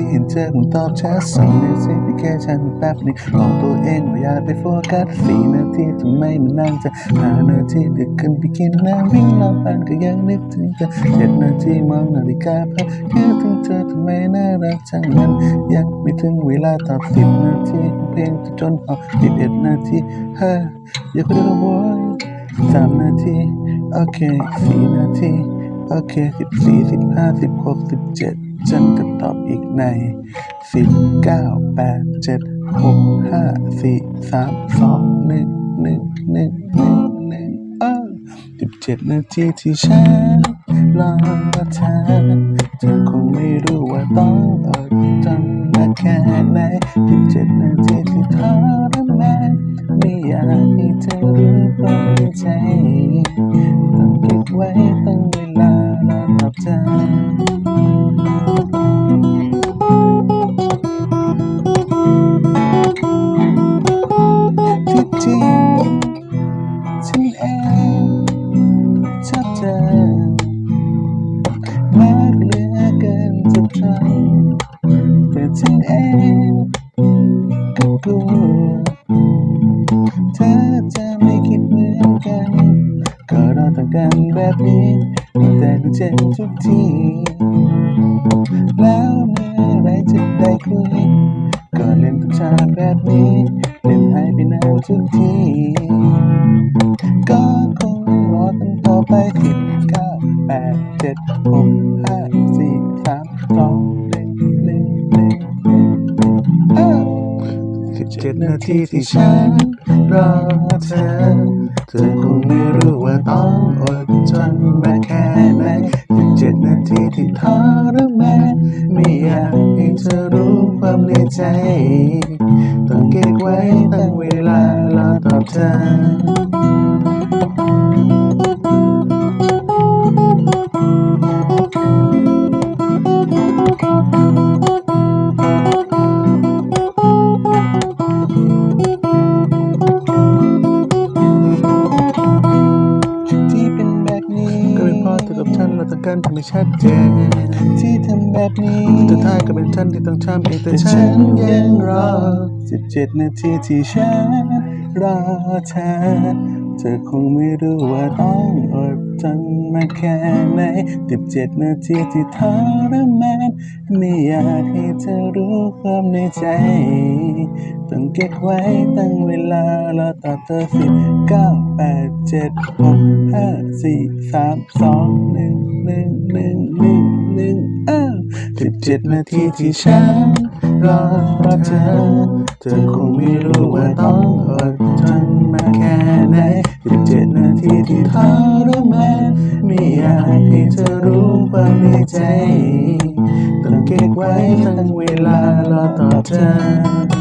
ที่เห็นเธอผมตอบช้าสองนาทีแค่ฉันแป๊บนึงบอกตัวเองว่าอย่าไปโฟกัสสี่นาทีทำไมมันนานจะห้านาทีเด็กขึ้นไปกินน้ำวิ่งรอบบ้านก็ยังนึกถึงเธอเจ็ดนาทีมองนาฬิกาเพักคิดถึงเธอทำไมน่ารักจังมันยังไม่ถึงเวลาตอบสิบนาทีเพลงจะจนออกสิบเอ็ดนาทีเฮ้ยอย่าไปดูโวยสามนาทีโอเคสี่นาทีโอเคสิบสี่สิบห้าสิบหกสิบเจ็ดฉันจะ ตอบอีกในสิบเก้าแปดเจ็ดหกห้าสี่สามสองหนึ่งหนึ่งหนึ่งหนึ่งหนึ่งเออสิบเจ็ดนาทีที่ฉันรอเธอเธอคงไม่รู้ว่าต้องอดทนมาแค่ไหนสิบเจ็ดนาทีที่ทรมานไม่อยากให้เธอรู้ความในใจต้องเก็บไว้ตั้งเวลารอตอบเธ วเธอจะไม่คิดเหมือนกัน ก็เราต้องกันแบบนี้แต่ดูเจ็บทุกที แล้วเมื่อไรจะได้คุย ก็เล่นทุกฉากแบบนี้เล่นหายไปนานทุกที ก็คงรอตั้งต่อไปสิบเก้าแปดเจ็ดหก เจ็ดนาทีที่ฉันรอเธอ เธอคงไม่รู้ว่าต้องอดทนมาแค่ไหนสิบเจ็ดนาทีที่ทรมานไม่อยากให้เธอรู้ความในใจต้องเก็บไว้ตั้งเวลารอตอบเธอ กันการทำให้ชัดเจนที่ทำแบบนี้แต่ท้ายก็เป็นฉันที่ต้องช้ำเองแต่ฉันยังรอสิบเจ็ดนาทีที่ฉันรอเธอเธอคงไม่รู้ว่าต้องอดทนมาแค่ไหนสิบเจ็ดนาทีที่ทรมาน ไม่อยากให้เธอรู้ความในใจ ต้องเก็บไว้ตั้งเวลารอตอเธอสิบเก้าแปดเจ็ดหกห้าสี่สามสองหนึ่งหนึ่งหนึ่งหนึ่งหนึ่งเออสิบเจ็ดนาทีที่ฉันรอเธอ เธอคงไม่รู้ว่าต้องอดทนมาแค่ไหนสิบเจ็ดนาทีที่ทรมานไม่อยากให้เธอรู้ความในใจ เก็บไว้ตั้งเวลารอตอบเธอ